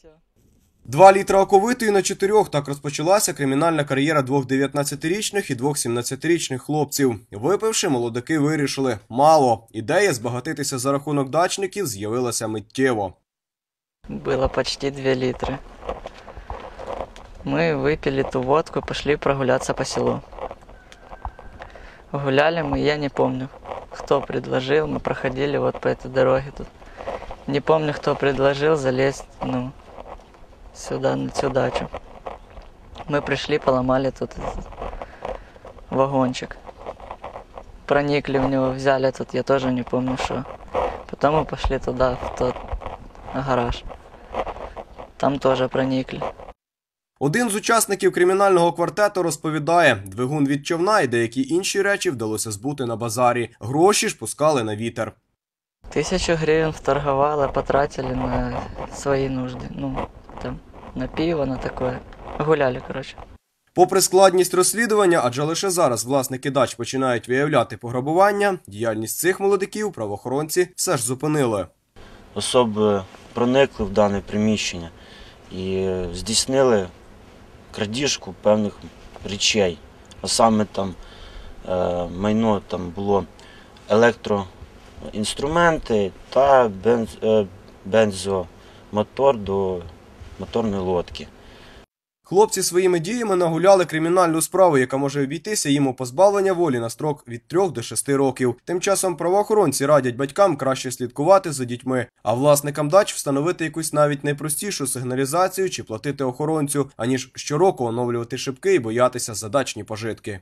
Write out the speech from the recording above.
все. Два літра оковитої на чотирьох так розпочалася кримінальна кар'єра двох 19-річних і двох 17-річних хлопців. Випивши, молодики вирішили мало. Ідея збагатитися за рахунок дачників з'явилася миттєво. Было почти 2 литра. Мы выпили ту водку, пошли прогуляться по селу. Гуляли мы, я не помню, кто предложил. Мы проходили вот по этой дороге тут. Не помню, кто предложил залезть, ну, сюда, на цю дачу. Мы пришли, поломали тут этот вагончик. Проникли в него, взяли тут, я тоже не помню, что. Потом мы пошли туда, в тот гараж. Там тоже проникли. Один з учасників кримінального квартету розповідає, двигун від човна і деякі інші речі вдалося збути на базарі. Гроші ж пускали на вітер. Тысячу гривен вторговала, потратили на свои нужды. Ну, там, на пиво, на такое. Гуляли, короче. Попри складність розслідування, адже лише зараз власники дач починають виявляти пограбування, діяльність цих молодиків правоохоронці все ж зупинили. особи проникли в дане приміщення і здійснили крадіжку певних речей. А саме там е, майно там було електроінструменти та бенз, е, бензомотор до моторної лодки. Хлопці своїми діями нагуляли кримінальну справу, яка може обійтися їм у позбавлення волі на строк від 3 до 6 років. Тим часом правоохоронці радять батькам краще слідкувати за дітьми, а власникам дач встановити якусь навіть найпростішу сигналізацію чи платити охоронцю, аніж щороку оновлювати шибки і боятися за дачні пожитки.